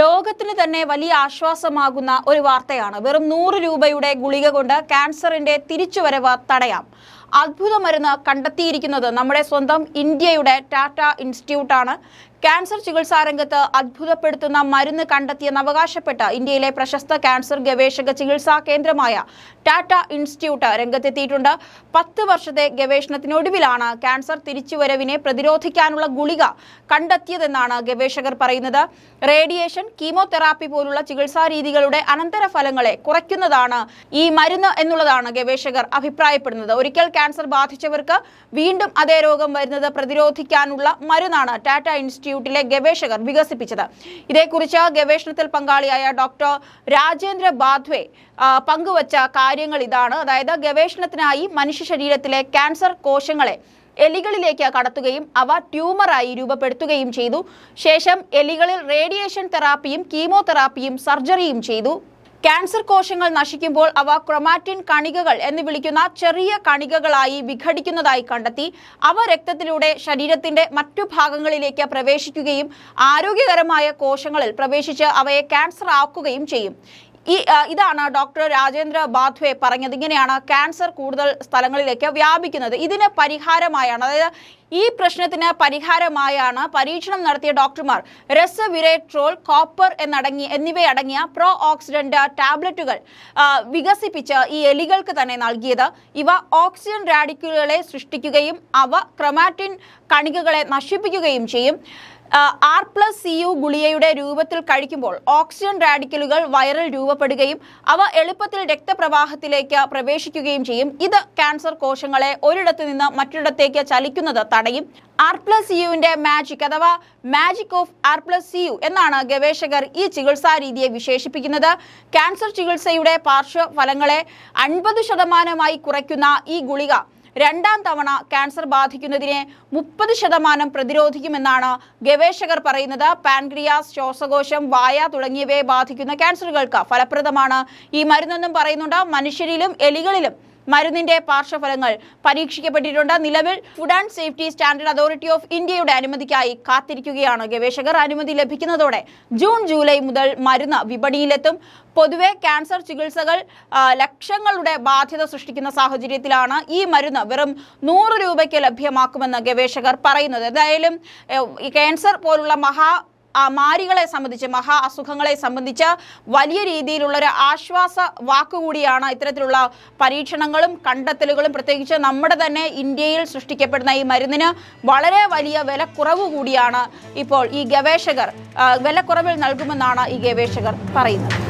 ലോകത്തിന് തന്നെ വലിയ ആശ്വാസമാകുന്ന ഒരു വാർത്തയാണ്. വെറും നൂറ് രൂപയുടെ ഗുളിക കൊണ്ട് ക്യാൻസറിന്റെ തിരിച്ചുവരവ് തടയാം. അത്ഭുത മരുന്ന് കണ്ടെത്തിയിരിക്കുന്നത് നമ്മുടെ സ്വന്തം ഇന്ത്യയുടെ ടാറ്റ ഇൻസ്റ്റിറ്റ്യൂട്ടാണ്. ക്യാൻസർ ചികിത്സാ രംഗത്ത് അത്ഭുതപ്പെടുത്തുന്ന മരുന്ന് കണ്ടെത്തിയെന്ന് അവകാശപ്പെട്ട് ഇന്ത്യയിലെ പ്രശസ്ത ക്യാൻസർ ഗവേഷക ചികിത്സാ കേന്ദ്രമായ ടാറ്റ ഇൻസ്റ്റിറ്റ്യൂട്ട് രംഗത്തെത്തിയിട്ടുണ്ട്. പത്ത് വർഷത്തെ ഗവേഷണത്തിനൊടുവിലാണ് ക്യാൻസർ തിരിച്ചുവരവിനെ പ്രതിരോധിക്കാനുള്ള ഗുളിക കണ്ടെത്തിയതെന്നാണ് ഗവേഷകർ പറയുന്നത്. റേഡിയേഷൻ കീമോതെറാപ്പി പോലുള്ള ചികിത്സാ രീതികളുടെ അനന്തരഫലങ്ങളെ കുറയ്ക്കുന്നതാണ് ഈ മരുന്ന് എന്നുള്ളതാണ് ഗവേഷകർ അഭിപ്രായപ്പെടുന്നത്. ഒരിക്കൽ ക്യാൻസർ ബാധിച്ചവർക്ക് വീണ്ടും അതേ രോഗം വരുന്നത് പ്രതിരോധിക്കാനുള്ള മരുന്നാണ് ടാറ്റ ഇൻസ്റ്റിറ്റ്യൂട്ടിലെ ഗവേഷകർ വികസിപ്പിച്ചത്. ഇതേക്കുറിച്ച് ഗവേഷണത്തിൽ പങ്കാളിയായ ഡോക്ടർ രാജേന്ദ്ര ബാധ്വെ പങ്കുവച്ച കാര്യങ്ങൾ ഇതാണ്. അതായത് ഗവേഷണത്തിനായി മനുഷ്യ ശരീരത്തിലെ ക്യാൻസർ കോശങ്ങളെ എലികളിലേക്ക് കടത്തുകയും അവ ട്യൂമറായി രൂപപ്പെടുത്തുകയും ചെയ്തു. ശേഷം എലികളിൽ റേഡിയേഷൻ തെറാപ്പിയും കീമോതെറാപ്പിയും സർജറിയും ചെയ്തു. ക്യാൻസർ കോശങ്ങൾ നശിക്കുമ്പോൾ അവ ക്രൊമാറ്റിൻ കണികകൾ എന്ന് വിളിക്കുന്ന ചെറിയ കണികകളായി വിഘടിക്കുന്നതായി കണ്ടെത്തി. അവ രക്തത്തിലൂടെ ശരീരത്തിന്റെ മറ്റു ഭാഗങ്ങളിലേക്ക് പ്രവേശിക്കുകയും ആരോഗ്യകരമായ കോശങ്ങളിൽ പ്രവേശിച്ച് അവയെ ക്യാൻസർ ആക്കുകയും ചെയ്യും. ഈ ഇതാണ് ഡോക്ടർ രാജേന്ദ്ര ബാധ്വെ പറഞ്ഞത്. ഇങ്ങനെയാണ് ക്യാൻസർ കൂടുതൽ സ്ഥലങ്ങളിലേക്ക് വ്യാപിക്കുന്നത്. ഇതിന് പരിഹാരമായാണ് അതായത് ഈ പ്രശ്നത്തിന് പരിഹാരമായാണ് പരീക്ഷണം നടത്തിയ ഡോക്ടർമാർ. റെസവിരേട്രോൾ കോപ്പർ എന്നടങ്ങി എന്നിവയടങ്ങിയ പ്രോ ഓക്സിഡന്റ് ടാബ്ലറ്റുകൾ വികസിപ്പിച്ച് ഈ എലികൾക്ക് തന്നെ നൽകിയത്. ഇവ ഓക്സിജൻ റാഡിക്കുകളെ സൃഷ്ടിക്കുകയും അവ ക്രൊമാറ്റിൻ കണികകളെ നശിപ്പിക്കുകയും ചെയ്യും. ആർ പ്ലസ് സി യു ഗുളികയുടെ രൂപത്തിൽ കഴിക്കുമ്പോൾ ഓക്സിജൻ റാഡിക്കലുകൾ വൈറൽ രൂപപ്പെടുകയും അവ എളുപ്പത്തിൽ രക്തപ്രവാഹത്തിലേക്ക് പ്രവേശിക്കുകയും ചെയ്യും. ഇത് ക്യാൻസർ കോശങ്ങളെ ഒരിടത്തു നിന്ന് മറ്റൊരിടത്തേക്ക് ചലിക്കുന്നത് തടയും. ആർ പ്ലസ് സി യുവിന്റെ മാജിക് അഥവാ magic of R plus C U എന്നാണ് ഗവേഷകർ ഈ ചികിത്സാ രീതിയെ വിശേഷിപ്പിക്കുന്നത്. ക്യാൻസർ ചികിത്സയുടെ പാർശ്വഫലങ്ങളെ അൻപത് ശതമാനമായി കുറയ്ക്കുന്ന ഈ ഗുളിക രണ്ടാം തവണ ക്യാൻസർ ബാധിക്കുന്നതിനെ മുപ്പത് ശതമാനം പ്രതിരോധിക്കുമെന്നാണ് ഗവേഷകർ പറയുന്നത്. പാൻക്രിയാസ് ശ്വാസകോശം വായ തുടങ്ങിയവയെ ബാധിക്കുന്ന ക്യാൻസറുകൾക്ക് ഫലപ്രദമാണ്. ഈ മരുന്നെന്നും പറയുന്നുണ്ട്. മനുഷ്യരിലും എലികളിലും മരുന്നിന്റെ പാർശ്വഫലങ്ങൾ പരീക്ഷിക്കപ്പെട്ടിട്ടുണ്ട്. നിലവിൽ food and safety standard authority of ഇന്ത്യയുടെ അനുമതിക്കായി കാത്തിരിക്കുകയാണ്. ഗവേഷകർ അനുമതി ലഭിക്കുന്നതോടെ ജൂൺ ജൂലൈ മുതൽ മരുന്ന് വിപണിയിലെത്തും. പൊതുവെ ക്യാൻസർ ചികിത്സകൾ ലക്ഷങ്ങളുടെ ബാധ്യത സൃഷ്ടിക്കുന്ന സാഹചര്യത്തിലാണ് ഈ മരുന്ന് വെറും നൂറ് രൂപയ്ക്ക് ലഭ്യമാക്കുമെന്ന് ഗവേഷകർ പറയുന്നത്. എന്തായാലും ക്യാൻസർ പോലുള്ള മഹാ മാരികളെ സംബന്ധിച്ച് മഹാ അസുഖങ്ങളെ സംബന്ധിച്ച് വലിയ രീതിയിലുള്ള ഒരു ആശ്വാസ വാക്കുകൂടിയാണ് ഇത്തരത്തിലുള്ള പരീക്ഷണങ്ങളും കണ്ടെത്തലുകളും. പ്രത്യേകിച്ച് നമ്മുടെ തന്നെ ഇന്ത്യയിൽ സൃഷ്ടിക്കപ്പെടുന്ന ഈ മരുന്നിന് വളരെ വലിയ വിലക്കുറവ് കൂടിയാണ് ഇപ്പോൾ ഈ ഗവേഷകർ വിലക്കുറവിൽ നൽകുമെന്നാണ് ഈ ഗവേഷകർ പറയുന്നത്.